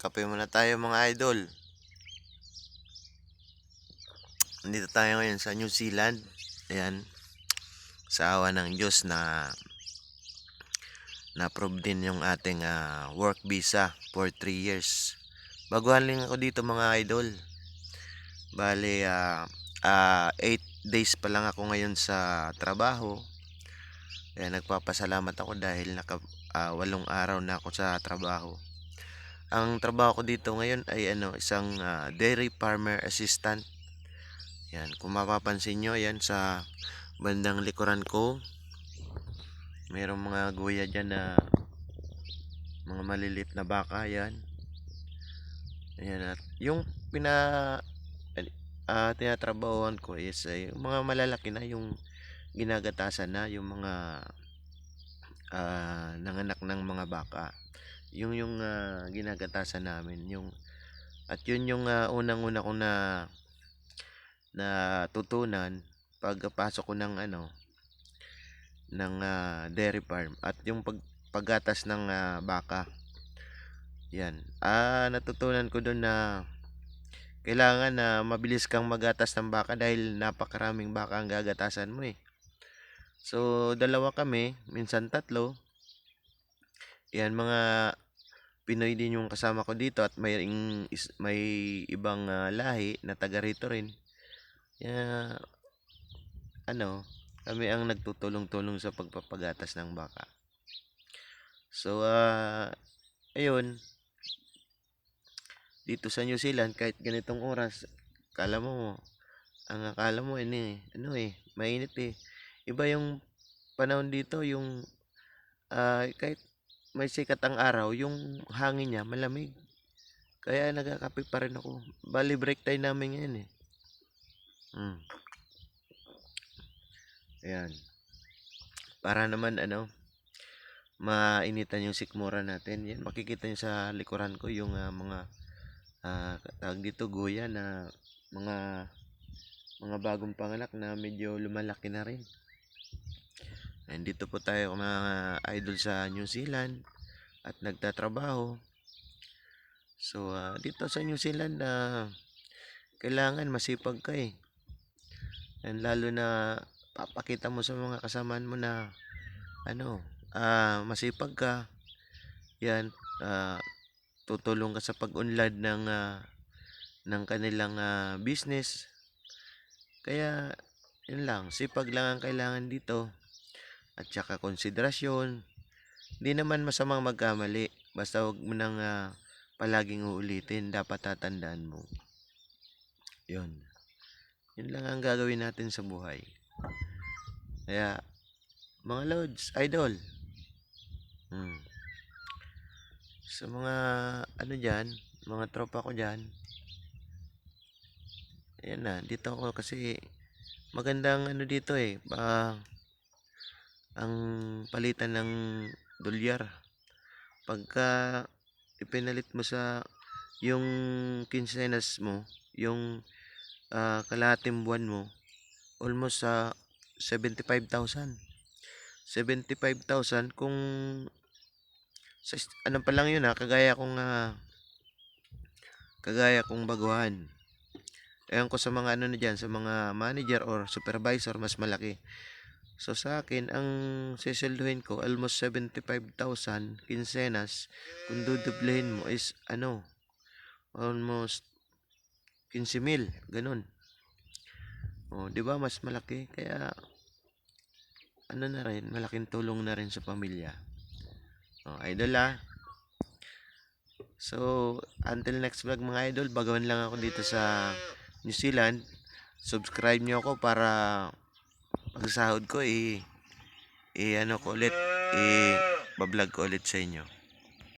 Kape muna tayo mga idol. Nandito tayo ngayon sa New Zealand. Ayan. Sa awa ng Diyos na na-approve din yung ating ah, work visa for 3 years. Baguhan lang ako dito mga idol. Bale, 8 days pa lang ako ngayon sa trabaho. Kaya nagpapasalamat ako dahil naka ah, walong araw na ako sa trabaho. Ang trabaho ko dito ngayon ay ano, isang ah, dairy farmer assistant. Yan, kung mapapansin nyo, yan sa bandang likuran ko. Mayroong mga guya dyan na mga malilit na baka, yan. Ayan, at yung pina ah, tinatrabahoan ko is ay, yung mga malalaki na yung ginagatasan na yung mga ah, nanganak ng mga baka yung yung ah, ginagatasan namin yung at yun yung ah, unang-una ko na na tutunan pagpasok ko ng ano ng ah, dairy farm at yung pag, paggatas ng ah, baka. Yan. Ah natutunan ko doon na kailangan na mabilis kang magatas ng baka dahil napakaraming baka ang gagatasan mo eh. So dalawa kami minsan tatlo yan mga Pinoy din yung kasama ko dito at may is, may ibang ah, lahi na taga rito rin. Kaya ano, kami ang nagtutulong-tulong sa pagpapagatas ng baka. So ah ayun. Dito sa New Zealand kahit ganitong oras, kala mo ang akala mo ini ano eh, mainit eh. Iba yung panahon dito yung ah, kahit may sikat ang araw, yung hangin niya malamig. Kaya nagkakape pa rin ako. Bali break time namin ngayon eh. Hmm. Ayan. Para naman ano, mainitan yung sikmura natin. Yan, makikita nyo sa likuran ko yung ah, mga ah, tawag dito guya na mga mga bagong panganak na medyo lumalaki na rin. Nandito po tayo mga idol sa New Zealand at nagtatrabaho. So ah, dito sa New Zealand na kailangan masipag ka eh. And lalo na papakita mo sa mga kasamaan mo na ano, ah masipag ka. Yan, ah, tutulong ka sa pag-unlad ng ah, ng kanilang ah, business. Kaya yun lang, sipag lang ang kailangan dito at saka konsiderasyon. Hindi naman masamang magkamali. Basta huwag mo nang ah, palaging uulitin. Dapat tatandaan mo. Yun. Yun lang ang gagawin natin sa buhay. Kaya, mga lods, idol. Hmm. Sa mga, ano dyan, mga tropa ko dyan. Ayan na, dito ako kasi magandang ano dito eh. Ah, ang palitan ng dolyar. Pagka ipinalit mo sa yung kinsenas mo yung uh, kalahating buwan mo almost sa 75,000 75,000 kung sa, ano pa lang yun ha kagaya kong uh, kagaya kong baguhan. Ewan ko sa mga ano na dyan, sa mga manager or supervisor, mas malaki. So sa akin, ang sisilduhin ko, almost 75,000 kinsenas. Kung dudublehin mo is ano, almost 15 mil, ganun. O, di ba mas malaki? Kaya, ano na rin, malaking tulong na rin sa pamilya. O, idol ah. So, until next vlog mga idol, bagawan lang ako dito sa New Zealand. Subscribe nyo ako para pagsahod ko eh, eh ano ko ulit, eh bablog ko ulit sa inyo.